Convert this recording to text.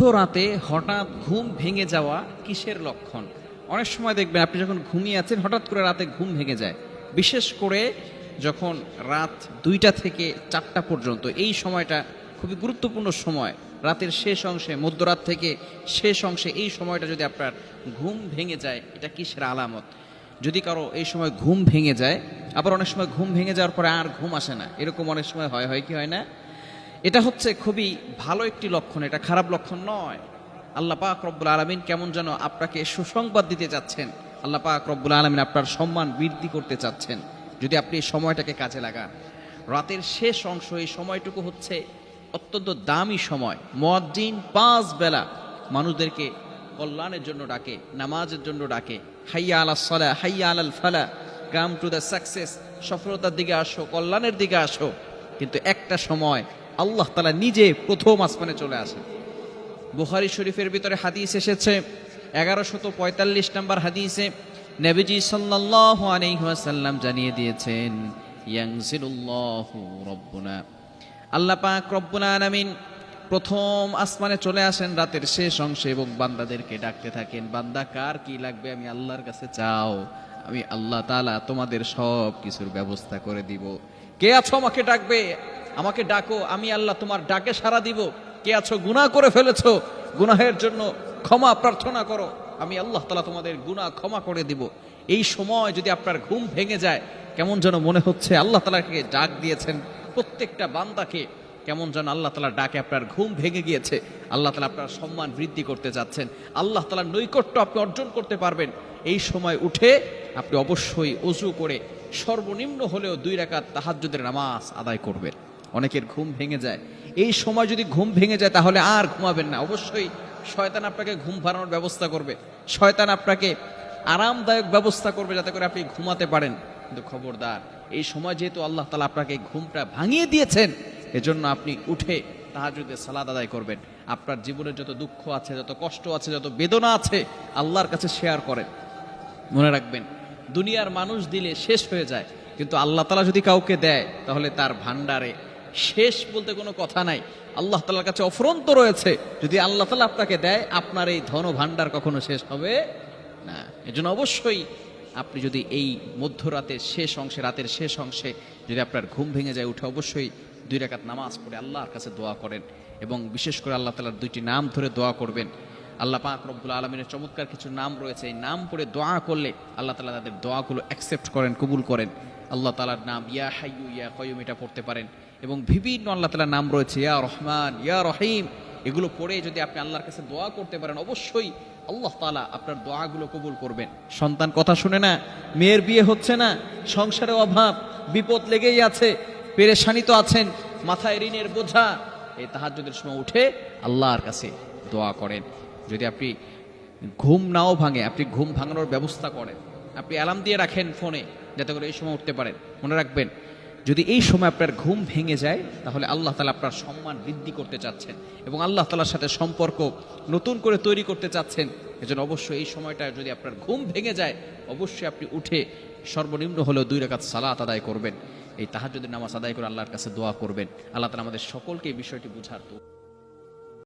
মধ্যরাতে হঠাৎ ঘুম ভেঙে যাওয়া কিসের লক্ষণ? অনেক সময় দেখবেন আপনি যখন ঘুমিয়ে আছেন, হঠাৎ করে রাতে ঘুম ভেঙে যায়। বিশেষ করে যখন রাত দুইটা থেকে চারটা পর্যন্ত, এই সময়টা খুবই গুরুত্বপূর্ণ সময়। রাতের শেষ অংশে, মধ্যরাত থেকে শেষ অংশে এই সময়টা যদি আপনার ঘুম ভেঙে যায়, এটা কিসের আলামত? যদি কারও এই সময় ঘুম ভেঙে যায়, আবার অনেক সময় ঘুম ভেঙে যাওয়ার পরে আর ঘুম আসে না। এরকম অনেক সময় হয় হয় কি হয় না? এটা হচ্ছে খুবই ভালো একটি লক্ষণ, এটা খারাপ লক্ষণ নয়। আল্লাহ পাক রব্বুল আলমিন কেমন যেন আপনাকে সুসংবাদ দিতে চাচ্ছেন। আল্লাহ পাক রব্বুল আলমিন আপনার সম্মান বৃদ্ধি করতে চাচ্ছেন, যদি আপনি এই সময়টাকে কাজে লাগান। রাতের শেষ অংশ, এই সময়টুকু হচ্ছে অত্যন্ত দামি সময়। মদ্দিন পাঁচ বেলা মানুষদেরকে কল্যাণের জন্য ডাকে, নামাজের জন্য ডাকে। হাইয়া আলা সলা, হাইয়া আলাল ফালা, কাম টু দ্য সাকসেস, সফলতার দিকে আসো, কল্যাণের দিকে আসো। কিন্তু একটা সময় আল্লাহ তালা নিজে প্রথম আসমানে চলে আসেন। বুখারি শরীফের ভিতরে হাদিস এসেছে, এগারোশত পঁয়তাল্লিশ নম্বর হাদিসে নবীজি সাল্লাহ আলহাসাল্লাম জানিয়ে দিয়েছেন ইয়াংজিরুল্লাহু রব্বুনা। আল্লাহ রব্বুনা প্রথম আসমানে চলে আসেন, রাতের শেষ অংশে এবং বান্দাদেরকে ডাকতে থাকেন, বান্দা কার কি লাগবে আমি আল্লাহর কাছে চাও আমি আল্লাহ তালা তোমাদের সব কিছুর ব্যবস্থা করে দিব। কে আছো আমাকে ডাকবে? আমাকে ডাকো, আমি আল্লাহ তোমার ডাকে সাড়া দিব। কে আছো গুনাহ করে ফেলেছ? গুনাহের জন্য ক্ষমা প্রার্থনা করো। আমি আল্লাহ তালা তোমাদের গুনাহ ক্ষমা করে দিব। এই সময় যদি আপনার ঘুম ভেঙে যায়, কেমন যেন মনে হচ্ছে আল্লাহ তালাকে ডাক দিয়েছেন প্রত্যেকটা বান্দাকে। কেমন যেন আল্লাহ তালা ডাকে আপনার ঘুম ভেঙে গিয়েছে। আল্লাহ তালা আপনার সম্মান বৃদ্ধি করতে যাচ্ছেন। আল্লাহ তালার নৈকট্য আপনি অর্জন করতে পারবেন। এই সময় উঠে আপনি অবশ্যই অজু করে সর্বনিম্ন হলেও দুই রাকাত তাহাজ্জুদের নামাজ আদায় করবেন। অনেকের ঘুম ভেঙে যায়। এই সময় যদি ঘুম ভেঙে যায় তাহলে আর ঘুমাবেন না। অবশ্যই শয়তান আপনাকে ঘুম ভাড়ানোর ব্যবস্থা করবে। শয়তান আপনাকে আরামদায়ক ব্যবস্থা করবে যাতে করে আপনি ঘুমাতে পারেন। কিন্তু খবরদার, এই সময় যেহেতু আল্লাহ তালা আপনাকে ঘুমটা ভাঙিয়ে দিয়েছেন এজন্য আপনি উঠে তাহাজুদের সালাদ আদায় করবেন। আপনার জীবনের যত দুঃখ আছে, যত কষ্ট আছে, যত বেদনা আছে, আল্লাহর কাছে শেয়ার করেন। মনে রাখবেন, দুনিয়ার মানুষ দিলে শেষ হয়ে যায়, কিন্তু আল্লাহ তালা যদি কাউকে দেয়, তাহলে তার ভান্ডারে শেষ বলতে কোনো কথা নাই। আল্লাহ তালার কাছে অফরন্ত রয়েছে। যদি আল্লাহ তালা আপনাকে দেয়, আপনার এই ধন ভান্ডার কখনো শেষ হবে না। এজন্য অবশ্যই আপনি যদি এই মধ্যরাতের শেষ অংশে, রাতের শেষ অংশে যদি আপনার ঘুম ভেঙে যায়, উঠে অবশ্যই দুই রাকাত নামাজ পড়ে আল্লাহর কাছে দোয়া করেন এবং বিশেষ করে আল্লাহ তালার দুইটি নাম ধরে দোয়া করবেন। আল্লাহ পাক রব্বুল আলমিনের চমৎকার কিছু নাম রয়েছে। এই নাম পড়ে দোয়া করলে আল্লাহ তালা তাদের দোয়াগুলো অ্যাকসেপ্ট করেন, কবুল করেন। আল্লাহ তালার নাম ইয়া হাইয়ু, ইয়া কয়ুম এটা পড়তে পারেন। এবং বিভিন্ন আল্লাহ তালার নাম রয়েছে, ইয়া রহমান, ইয়া রহিম। এগুলো পড়ে যদি আপনি আল্লাহর কাছে দোয়া করতে পারেন, অবশ্যই আল্লাহ তালা আপনার দোয়াগুলো কবুল করবেন। সন্তান কথা শুনে না, মেয়ের বিয়ে হচ্ছে না, সংসারে অভাব, বিপদ লেগেই আছে, পেরেশানি তো আছেন, মাথায় ঋণের বোঝা। এই তাহাজ্জুদের সময় উঠে আল্লাহর কাছে দোয়া করেন। যদি আপনি ঘুম নাও ভাঙে, আপনি ঘুম ভাঙানোর ব্যবস্থা করেন। আপনি অ্যালার্ম দিয়ে রাখেন ফোনে, যাতে করে এই সময় উঠতে পারেন। মনে রাখবেন যদি এই সময় আপনার ঘুম ভেঙে যায়, তাহলে আল্লাহ তালা আপনার সম্মান বৃদ্ধি করতে চাচ্ছেন এবং আল্লাহ তালার সাথে সম্পর্ক নতুন করে তৈরি করতে চাচ্ছেন। এজন্য অবশ্যই এই সময়টা যদি আপনার ঘুম ভেঙে যায়, অবশ্যই আপনি উঠে সর্বনিম্ন হলেও দুই রেখাত সালাত আদায় করবেন। এই তাহাজ্জুদের নামাজ আদায় করে আল্লাহর কাছে দোয়া করবেন। আল্লাহ তালা আমাদের সকলকে এই বিষয়টি বুঝার তো